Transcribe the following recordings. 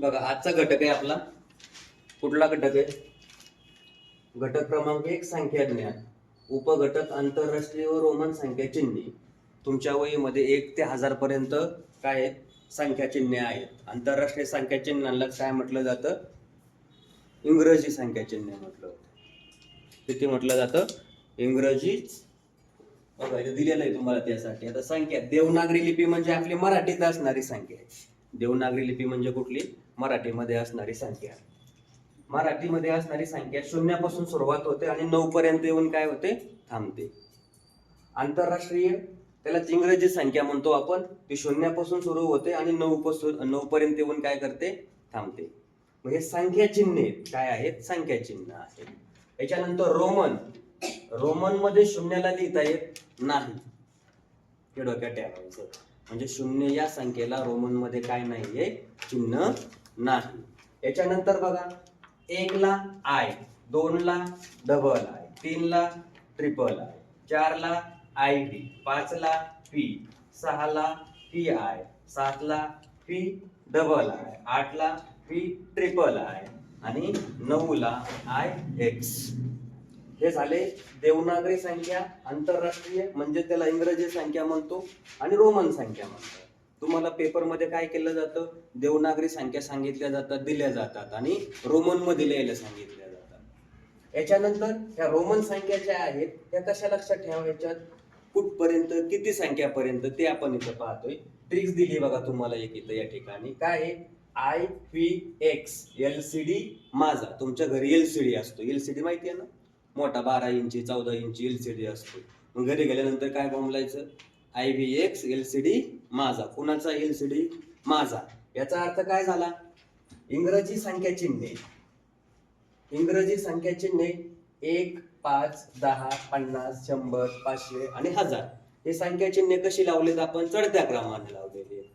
बघा आजचा घटक आहे आपला. कुठला घटक आहे? घटक क्रमांक एक संख्या ज्ञान. उपघटक आंतरराष्ट्रीय व रोमन संख्या चिन्हे. तुमच्या वहीमध्ये एक ते हजार पर्यंत काय आहेत? संख्या चिन्हे आहेत. आंतरराष्ट्रीय संख्या चिन्हांना काय म्हटलं जातं? इंग्रजी संख्या चिन्ह म्हटलं होतं किती म्हटलं जातं? इंग्रजी. बघा दिलेलं आहे तुम्हाला त्यासाठी. आता संख्या. देवनागरी लिपी म्हणजे आपली मराठीत असणारी संख्या आहे. देवनागरी लिपी म्हणजे कुठली? मराठीमध्ये असणारी संख्या. मराठीमध्ये असणारी संख्या शून्यापासून सुरुवात होते आणि नऊ पर्यंत येऊन काय होते? थांबते. आंतरराष्ट्रीय त्याला इंग्रजी संख्या म्हणतो आपण ती शून्यापासून सुरू होते आणि नऊ पासून नऊ पर्यंत येऊन काय करते? थांबते. मग हे संख्या चिन्हे काय आहेत? संख्या चिन्ह आहेत. याच्यानंतर रोमन. रोमनमध्ये शून्याला लिहिता येत नाही. हे डोक्यात ठेवायचं म्हणजे शून्य या संख्येला रोमनमध्ये काय नाहीये? चिन्ह नाही. याच्यानंतर बघा एकला आय दोनला डबल आय तीनला ट्रिपल आय चारला आय डी पाचला पी सहाला पी आय सातला पी डबल आय आठला पी ट्रिपल आय आणि नऊला आय एक्स हे झाले देवनागरी संख्या आंतरराष्ट्रीय म्हणजे त्याला इंग्रजी संख्या म्हणतो आणि रोमन संख्या म्हणतो. तुम्हाला पेपरमध्ये काय केलं जातं? देवनागरी संख्या सांगितल्या जातात दिल्या जातात आणि रोमनमध्ये लिहायला सांगितल्या जातात. याच्यानंतर ह्या रोमन संख्या ज्या आहेत त्या कशा लक्षात ठेवायच्यात? कुठपर्यंत किती संख्यापर्यंत ते आपण इथं पाहतोय. ट्रिक्स दिली बघा तुम्हाला एक इथं या ठिकाणी. काय आहे? I P X L C D माझा. तुमच्या घरी एल सी डी असतो. एल सी डी माहिती आहे ना? मोठा बारा इंची चौदा इंची एल सी डी असतो. मग घरी गेल्यानंतर काय बोंबलायचं I V X L C D माझा. कुणाचा एल सी डी माझा. याचा अर्थ काय झाला? इंग्रजी संख्या चिन्हे. इंग्रजी संख्या चिन्हे एक पाच दहा पन्नास शंभर पाचशे आणि हजार. हे संख्या चिन्हे कशी लावलेत आपण? चढत्या क्रमाने लावलेली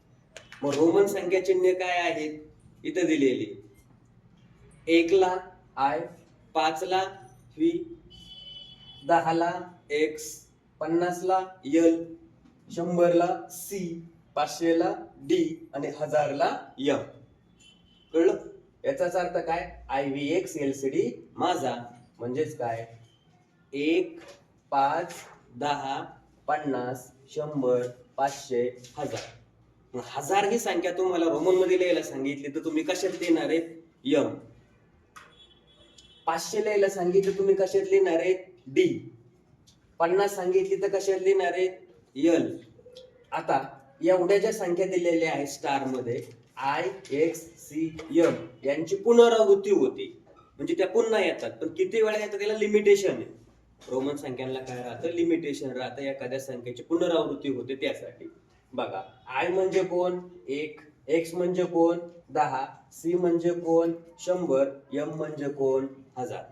मग रोमन संख्या चिन्हे काय आहेत? इथं दिलेली. एकला आय पाचला व्ही दहाला एक्स पन्नासला यल. शंभरला सी पाचशेला डी आणि हजारला यम कळलं? याचाच अर्थ काय? I V X L C D माझा. म्हणजेच काय? एक पाच दहा पन्नास शंभर पाचशे हजार. हजार ही संख्या तुम्हाला रोमनमध्ये लिहायला सांगितली तर तुम्ही कशात लिहिणार आहेत? यम पाचशे लिहायला सांगितलं तुम्ही कशात लिहिणार आहेत? डी पन्नास सांगितली तर कशात लिहिणार आहेत? यल आता एवढ्या ज्या संख्या दिलेल्या आहेत स्टारमध्ये आय एक्स सी एम यांची पुनरावृत्ती होती. म्हणजे त्या पुन्हा येतात. पण किती वेळा येतात त्याला लिमिटेशन आहे. रोमन संख्यांना काय राहतं? लिमिटेशन राहतं. एखाद्या संख्येची पुनरावृत्ती होते त्यासाठी. बघा आय म्हणजे कोण? एक. एक्स म्हणजे कोण? दहा. सी म्हणजे कोण? शंभर. एम म्हणजे कोण? हजार.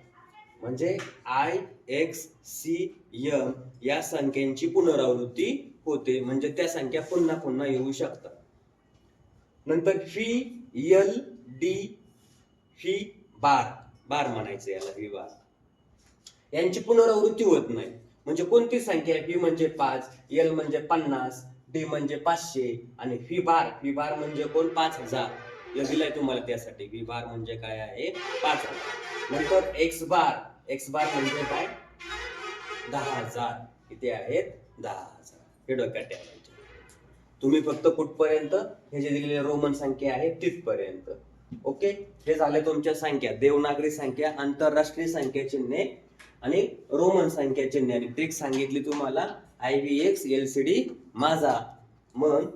म्हणजे आय एक्स सी यम या संख्यांची पुनरावृत्ती होते. म्हणजे त्या संख्या पुन्हा पुन्हा येऊ शकतात. नंतर फी यल डी फी बार. बार म्हणायचं याला व्ही बार. यांची पुनरावृत्ती होत नाही. म्हणजे कोणती संख्या? व्ही म्हणजे पाच एल म्हणजे पन्नास डी म्हणजे पाचशे आणि फी बार. व्ही बार म्हणजे कोण? पाच हजार. दिलाय तुम्हाला त्यासाठी. व्ही बार म्हणजे काय आहे? पाच हजार. नंतर एक्स बार. एक्स बार म्हणजे काय? दहा हजार. किती आहेत? दहा हजार. हे डोक्यात ठेवायचे. तुम्ही फक्त कुठपर्यंत? हे जे दिलेले रोमन संख्या आहे तिथपर्यंत. ओके? हे झाले तुमच्या संख्या. देवनागरी संख्या आंतरराष्ट्रीय संख्या चिन्हे आणि रोमन संख्या चिन्हे. आणि ट्रिक सांगितली तुम्हाला. I V X L C D माझा. मग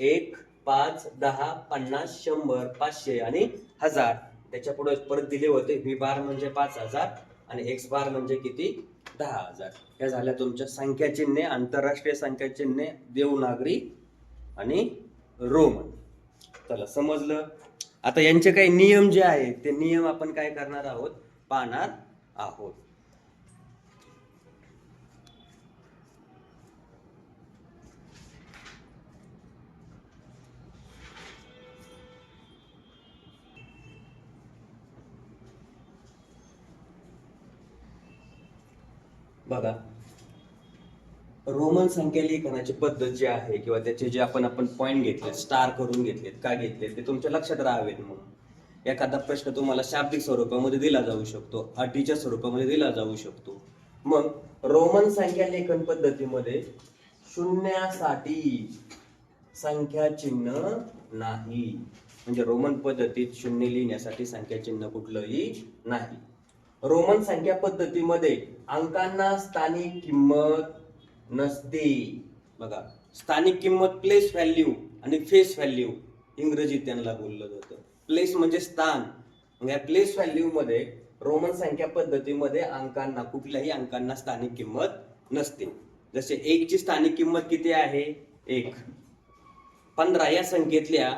एक पाच दहा पन्नास शंभर पाचशे आणि हजार. त्याच्या पुढे परत दिले होते. व्ही बार म्हणजे पाच हजार आणि एक्स बार म्हणजे किती? दहा हजार. या झाल्या तुमच्या संख्या चिन्हे आंतरराष्ट्रीय संख्या चिन्हे देवनागरी आणि रोमन. चला समजलं? आता यांचे काही नियम जे आहेत ते नियम आपण काय करणार आहोत? पाहणार आहोत. बघा. रोमन संख्या लेखनाची पद्धत जी आहे किंवा त्याचे जे आपण आपण पॉईंट घेतले स्टार करून घेतलेत का घेतलेत ते तुमच्या लक्षात राहावेत म्हणून एखादा प्रश्न तुम्हाला शाब्दिक स्वरूपामध्ये दिला जाऊ शकतो अटीच्या स्वरूपामध्ये दिला जाऊ शकतो. मग रोमन संख्या लेखन पद्धतीमध्ये शून्यासाठी संख्या चिन्ह नाही. म्हणजे रोमन पद्धतीत शून्य लिहिण्यासाठी संख्या चिन्ह कुठलंही नाही. रोमन संख्या पद्धतीमध्ये अंकांना स्थानिक किंमत नसते. बघा स्थानिक किंमत प्लेस व्हॅल्यू आणि फेस व्हॅल्यू इंग्रजीत त्यांना बोललं जातं. प्लेस म्हणजे स्थान. या प्लेस व्हॅल्यू मध्ये रोमन संख्या पद्धतीमध्ये अंकांना कुठल्याही अंकांना स्थानिक किंमत नसते. जसे एक ची स्थानिक किंमत किती आहे? एक. पंधरा. या संख्येतल्या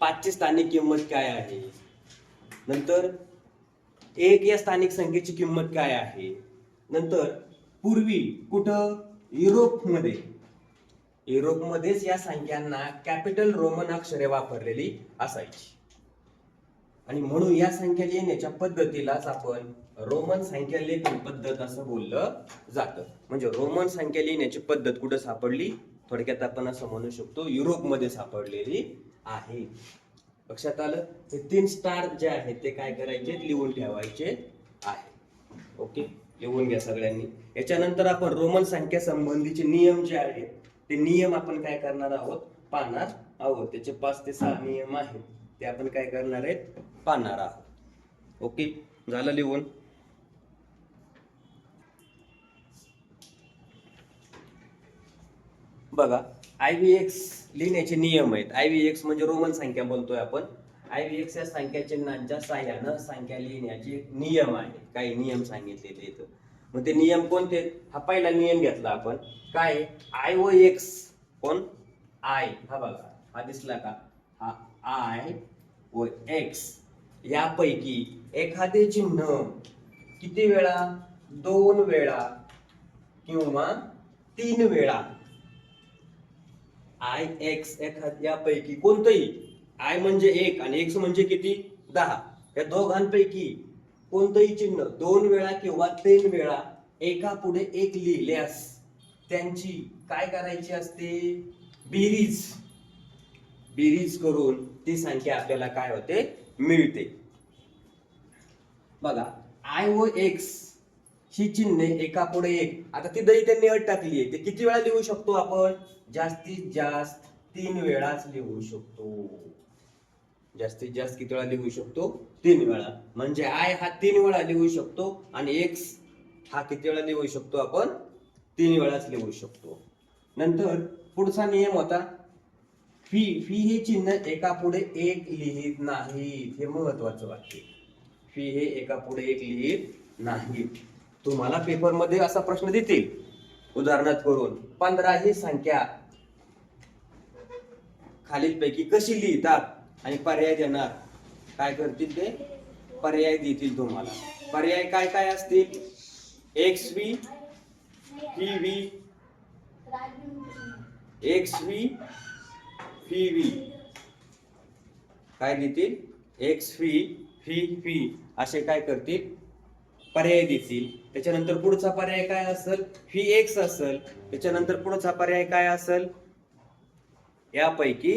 पाचची स्थानिक किंमत काय आहे? नंतर एक या स्थानिक संख्येची किंमत काय आहे? नंतर पूर्वी कुठं? युरोपमध्ये. युरोपमध्येच या संख्यांना कॅपिटल रोमन अक्षरे वापरलेली असायची. आणि म्हणून या संख्या लिहिण्याच्या पद्धतीलाच आपण रोमन संख्या लेखन पद्धत असं बोललं जातं. म्हणजे रोमन संख्या लिहिण्याची पद्धत कुठं सापडली? थोडक्यात आपण असं म्हणू शकतो युरोपमध्ये सापडलेली आहे. लक्षात आलं? हे तीन स्टार जे आहेत ते काय करायचे लिहून ठेवायचे आहे ओके? लिहून घ्या सगळ्यांनी. याच्यानंतर आपण रोमन संख्या संबंधीचे नियम जे आहेत ते नियम आपण काय करणार आहोत? पाहणार आहोत. त्याचे पाच ते सहा नियम आहेत. ते आपण काय करणार आहेत? पाहणार आहोत. ओके? झालं लिहून? बघा आय व्ही एक्स लिहिण्याचे नियम आहेत. आय व्ही एक्स म्हणजे रोमन संख्या बोलतोय आपण. आय एक्स या संख्या चिन्हांच्या साह्यानं संख्या लिहिण्याचे नियम आहे. काही नियम सांगितलेले इथं मग ते नियम कोणते आहेत? हा पहिला नियम घेतला आपण. काय आय व एक्स. कोण? आय. हा बघा. हा दिसला का? हा आय व एक्स. यापैकी एखादे चिन्ह किती वेळा? दोन वेळा किंवा तीन वेळा. आय एक्स एखाद यापैकी कोणतंही आय म्हणजे एक आणि एक्स म्हणजे किती? दहा. या दोघांपैकी कोणतंही चिन्ह दोन वेळा किंवा तीन वेळा एका पुढे एक लिहिल्यास त्यांची काय करायची असते? बेरीज. बेरीज करून ती संख्या आपल्याला काय होते? मिळते. बघा आय व एक्स ही चिन्हे एका पुढे एक. आता ती दही त्यांनी अट टाकली आहे. ते किती वेळा लिहू शकतो आपण? जास्तीत जास्त तीन वेळाच लिहू शकतो. जास्तीत जास्त किती वेळा लिहू शकतो? तीन वेळा. म्हणजे आय हा तीन वेळा लिहू शकतो आणि एक्स हा किती वेळा लिहू शकतो आपण? तीन वेळाच लिहू शकतो. नंतर पुढचा नियम होता फी फी हे चिन्ह एका पुढे एक लिहित नाही हे महत्वाचं वाक्य. फी हे एका पुढे एक लिहित नाही तुम्हाला पेपरमध्ये असा प्रश्न देतील. उदाहरणार्थ करून पंधरा ही संख्या खालीलपैकी कशी लिहितात? आणि पर्याय देणार. काय करतील ते? पर्याय देतील तुम्हाला. पर्याय काय काय असतील? X V P V X V V V काय देतील? एक्स व्ही फी फी असे काय करतील? पर्याय देतील. त्याच्यानंतर पुढचा पर्याय काय असेल? फी एक्स असेल. त्याच्यानंतर पुढचा पर्याय काय असेल? यापैकी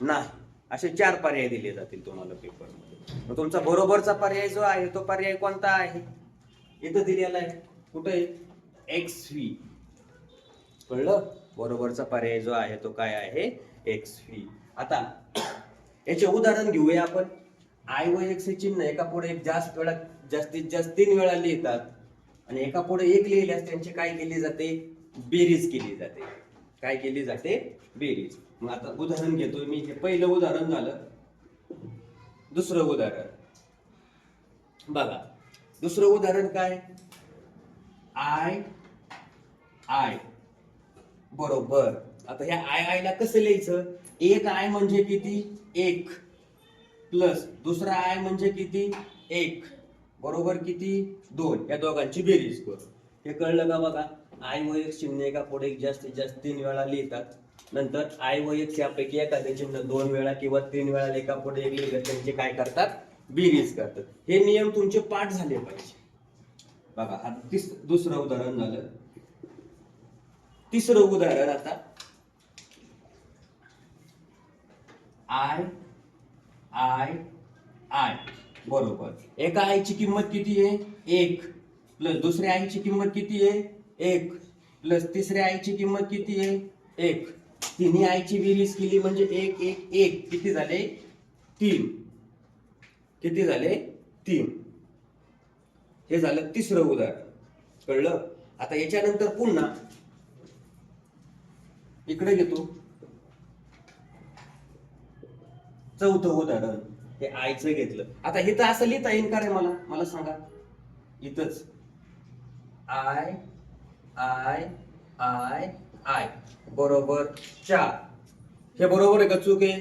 नाही. असे चार पर्याय दिले जातील तुम्हाला पेपरमध्ये. मग तुमचा बरोबरचा पर्याय जो आहे तो पर्याय कोणता आहे? इथं दिलेला आहे. कुठे एक्स व्ही कळलं? बरोबरचा पर्याय जो आहे तो काय आहे? एक्स व्ही आता याचे उदाहरण घेऊया आपण. आय व एक्स हे चिन्ह एका पुढे एक जास्त वेळा जास्तीत जास्त तीन वेळा लिहितात. आणि एका पुढे एक लिहिल्यास त्यांची काय केली जाते? बेरीज केली जाते. काय केली जाते? बेरीज. मग आता उदाहरण घेतोय मी. हे पहिलं उदाहरण झालं. दुसरं उदाहरण. बघा. दुसरं उदाहरण काय? आय आय बरोबर. आता ह्या आय आय ला कसं लिहायचं? एक आय म्हणजे किती? एक. प्लस दुसरा आय म्हणजे किती? एक. बरोबर किती? दोन. या दोघांची बेरीज करू. हे कळलं का बघा? आय व एक चिन्ह एका पुढे जास्तीत जास्त तीन वेळा लिहितात. नंतर आय व एक यापैकी एखादे चिन्ह दोन वेळा किंवा तीन वेळा एका पुढे एक लिहिलं त्यांचे काय करतात? बेरीज करतात. हे नियम तुमचे पाठ झाले पाहिजे. बघा आता तिस दुसरं उदाहरण झालं. तिसरं उदाहरण आता. I I I. बरोबर. एका आईची किंमत किती आहे? एक. प्लस दुसऱ्या आईची किंमत किती आहे? एक. प्लस तिसऱ्या आईची किंमत किती आहे? एक. तिन्ही आईची बेरीज केली म्हणजे एक एक एक. किती झाले? तीन. किती झाले? तीन. हे झालं तिसरं उदाहरण. कळलं? आता याच्यानंतर पुन्हा इकडे घेतो. चौथं उदाहरण. हे आईचं घेतलं. आता हिथं असं लिहिता येईल का रे मला? मला सांगा. इथंच. I I I I. बरोबर चार. हे बरोबर आहे का चूक आहे?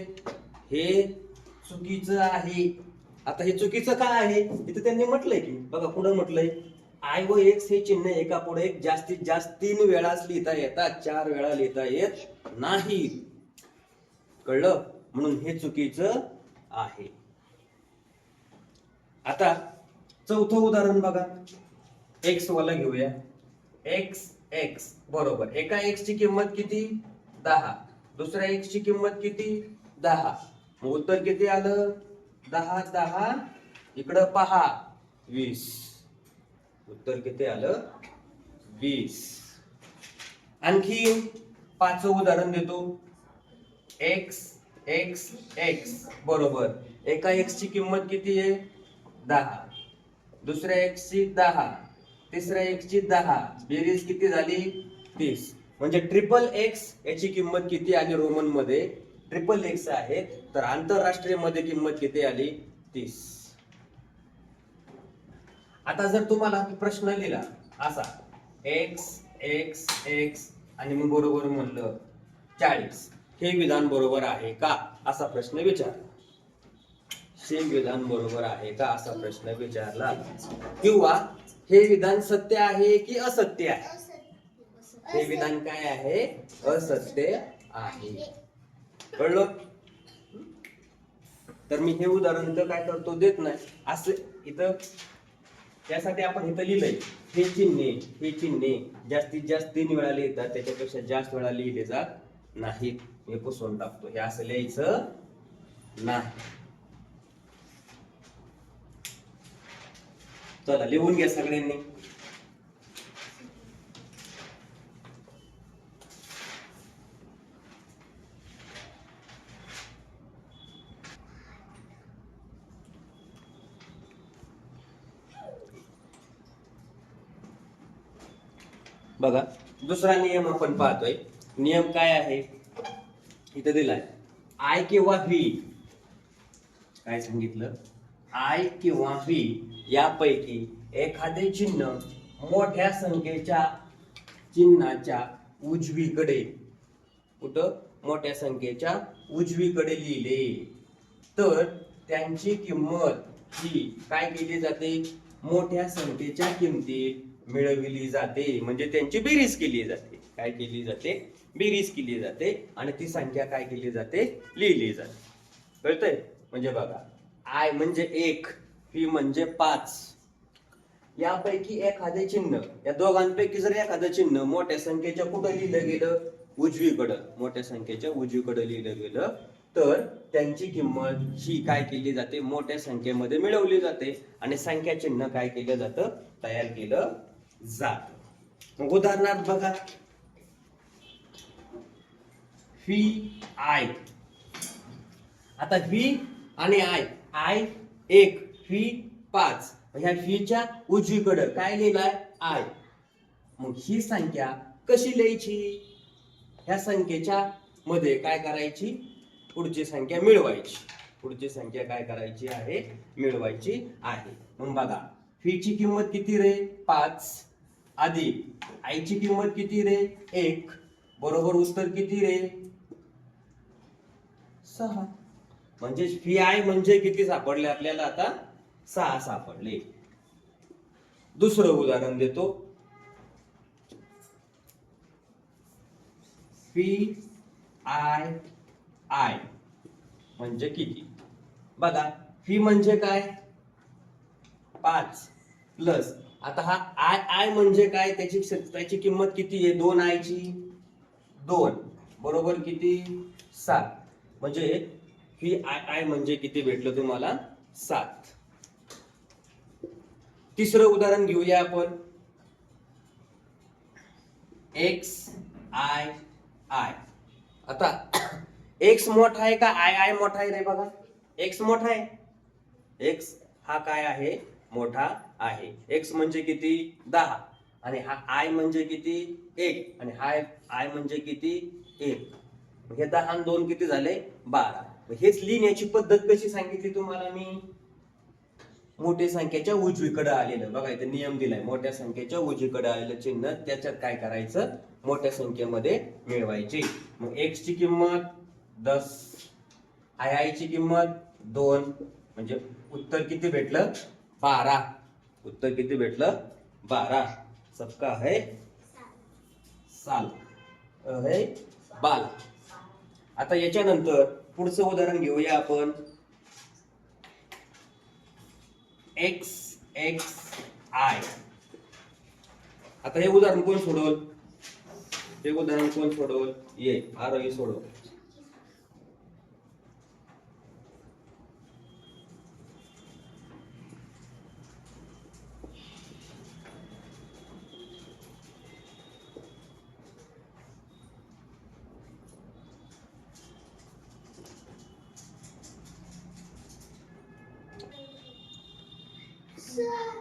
हे चुकीचं आहे. आता हे चुकीचं काय आहे? इथं त्यांनी म्हटलंय की बघा पुढे म्हटलंय. आय व एक्स हे चिन्ह एका पुढे एक जास्तीत जास्त तीन वेळाच लिहिता येतात चार वेळा लिहिता येत नाही. कळलं? म्हणून हे चुकीचं आहे. आता चौथं उदाहरण बघा. एक्स वाला घेऊया. एक्स एक्स बरोबर. एका एक्सची किंमत किती? दहा. दुसऱ्या एक्स ची किंमत किती? दहा. मग उत्तर किती आलं? दहा दहा. इकडं पहा. वीस. उत्तर किती आलं? वीस. आणखी पाचवं उदाहरण देतो. एक्स एक्स एक्स बरोबर. एका एक्सची किंमत किती आहे? दहा. दुसऱ्या एक्स ची दहा. तिसऱ्या एक्स ची दहा. बेरीज किती झाली? तीस. म्हणजे ट्रिपल एक्स याची किंमत किती आली रोमनमध्ये? ट्रिपल एक्स आहे. तर आंतरराष्ट्रीयमध्ये किंमत किती आली? तीस. आता जर तुम्हाला प्रश्न लिहिला असा. एक्स एक्स एक्स आणि मग बरोबर म्हणलं चाळीस. हे विधान बरोबर आहे का? असा प्रश्न विचारला. हे विधान बरोबर आहे का? असा प्रश्न विचारला. किंवा हे विधान सत्य आहे की असत्य आहे? हे विधान काय आहे? असत्य आहे. कळलं? तर मी हे उदाहरण तर काय करतो देत नाही. असं इथं त्यासाठी आपण इथं लिहिलंय. हे चिन्हे हे चिन्हे जास्तीत जास्त तीन वेळा लिहितात त्याच्यापेक्षा जास्त वेळा लिहिले जात नाहीत. मी पुसवून टाकतो. हे असं लिहायचं नाही. चला लिहून घ्या सगळ्यांनी. बघा दुसरा नियम आपण पाहतोय. नियम काय आहे? इथं दिलाय. आय किंवा व्ही काय सांगितलं? आय किंवा व्ही यापैकी एखादे चिन्ह मोठ्या संख्येच्या चिन्हाच्या उजवीकडे. कुठं? मोठ्या संख्येच्या उजवीकडे लिहिले. तर त्यांची किंमत ही काय केली जाते? मोठ्या संख्येच्या किमतीत मिळविली जाते. म्हणजे त्यांची बेरीज केली जाते. काय केली जाते? बेरीज केली जाते. आणि ती संख्या काय केली जाते? लिहिली जाते. कळतंय? म्हणजे बघा. आय म्हणजे एक. पी म्हणजे पाच. यापैकी एखादे चिन्ह या दोघांपैकी जर एखादं चिन्ह मोठ्या संख्येच्या कुठं लिहिलं गेलं? उजवीकडं. मोठ्या संख्येच्या उजवीकडं लिहिलं गेलं. तर त्यांची किंमत ही काय केली जाते? मोठ्या संख्येमध्ये मिळवली जाते. आणि संख्या चिन्ह काय केलं जातं? तयार केलं जात. मग उदाहरणार्थ बघा. फी आय आता व्ही आणि आय आय एक. फी पाच. ह्या फीच्या उजवीकडं काय लिहिलंय? आय. मग ही संख्या कशी लिहायची? ह्या संख्येच्या मध्ये काय करायची? पुढची संख्या मिळवायची. पुढची संख्या काय करायची आहे? मिळवायची आहे. मग बघा फीची किंमत किती रे? पाच. अधिक आईची किंमत किती रे? एक. बरोबर उत्तर किती रे? सहा. म्हणजे फी आय म्हणजे किती सापडले आपल्याला आता? सहा सापडले दुसरं उदाहरण देतो. फी आय आय म्हणजे किती? बघा फी म्हणजे काय? पाच प्लस. आता हा आय आय म्हणजे काय? त्याची त्याची किंमत किती आहे? दोन आयची. दोन. बरोबर किती? सात. म्हणजे ही आय आय म्हणजे किती भेटलं तुम्हाला? सात. तिसरं उदाहरण घेऊया आपण. एक्स आय आय आता एक्स मोठा आहे का आय आय मोठा आहे रे बघा. एक्स मोठा आहे. एक्स हा काय आहे? मोठा आहे. एक्स म्हणजे किती? दहा. आणि हा आय म्हणजे किती? एक. आणि हा आय म्हणजे किती? एक. हे दहा आणि दोन किती झाले? बारा. हेच लिहिण्याची पद्धत कशी सांगितली तुम्हाला मी? मोठ्या संख्येच्या उजवीकडे आलेलं. बघा इथे नियम दिलाय. मोठ्या संख्येच्या उजवीकडे आलेलं चिन्ह त्याच्यात काय करायचं? मोठ्या संख्येमध्ये मिळवायची. मग एक्स ची किंमत दस. आय आय ची किंमत दोन. म्हणजे उत्तर किती भेटलं? बारा. उत्तर किती भेटलं? बारा. सबका है साल. है बाल. आता याच्यानंतर पुढचं उदाहरण घेऊया आपण. एक्स एक्स आय आता हे उदाहरण कोण सोडवल? हे उदाहरण कोण सोडवल? ये आरोही सोडव. 是啊。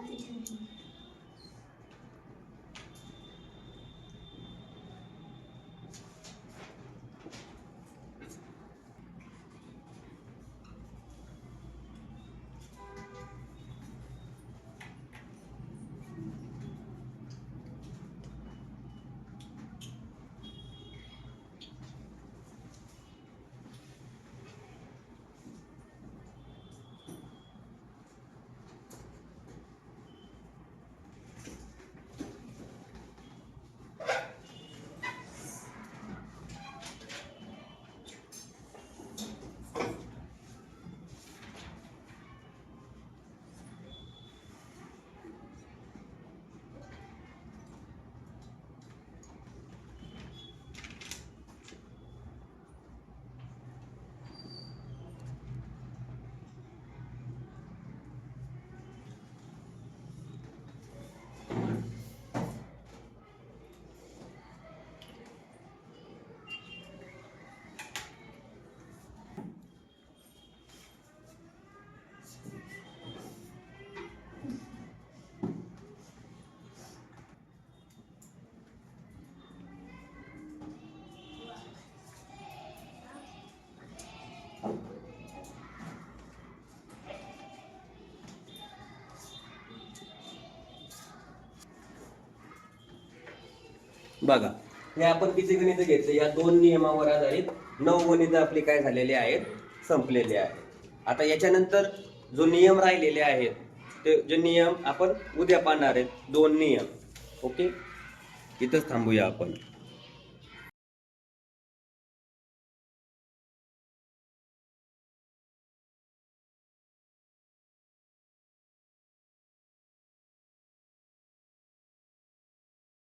बघा हे आपण किती गणित घेतले? या दोन नियमावर आधारित नऊ गणित आपले काय झालेले आहेत? संपलेले आहेत. आता याच्यानंतर जो नियम राहिलेले आहेत ते जे नियम आपण उद्या पाहणार आहेत दोन नियम. ओके? इथंच थांबूया आपण.